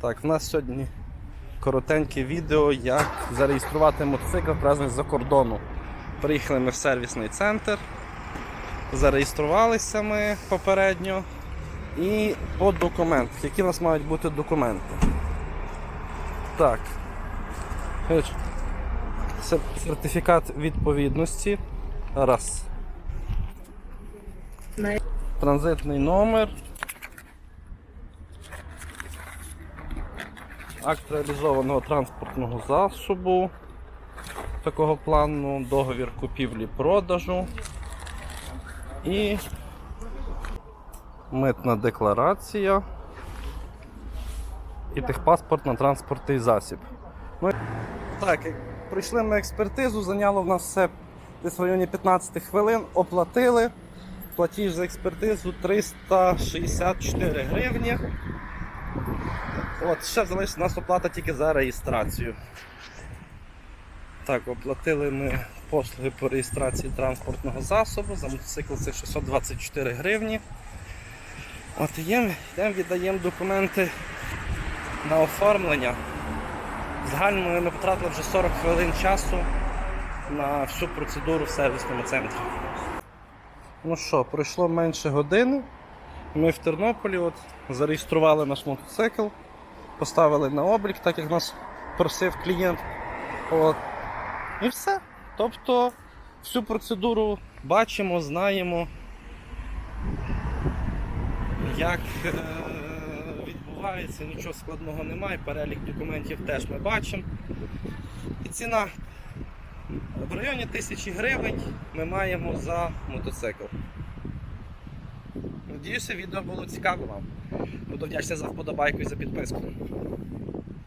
Так, в нас сьогодні коротеньке відео, як зареєструвати мотоцикл привезений з-за кордону. Приїхали ми в сервісний центр, зареєструвалися ми попередньо. І по документах. Які у нас мають бути документи? Так. Сертифікат відповідності. Раз. Транзитний номер. Акт реалізованого транспортного засобу. Такого плану, договір купівлі-продажу. І митна декларація. І техпаспорт на транспортний засіб. Ну, і- так, і пройшли ми експертизу, зайняло в нас все десь в районі 15 хвилин, оплатили. Платіж за експертизу 364 гривні. От, ще залишиться нас оплата тільки за реєстрацію. Так, оплатили ми послуги по реєстрації транспортного засобу. За мотоцикл це 624 гривні. От йдемо, віддаємо документи на оформлення. В загальному ми потратили вже 40 хвилин часу на всю процедуру в сервісному центрі. Ну що, пройшло менше години. Ми в Тернополі от, зареєстрували наш мотоцикл, поставили на облік, так як нас просив клієнт. От. І все. Тобто всю процедуру бачимо, знаємо, як е- відбувається, нічого складного немає, перелік документів теж ми бачимо. І ціна в районі тисячі гривень ми маємо за мотоцикл. Надіюся, відео було цікаво вам. Буду вдячний за вподобайку і за підписку.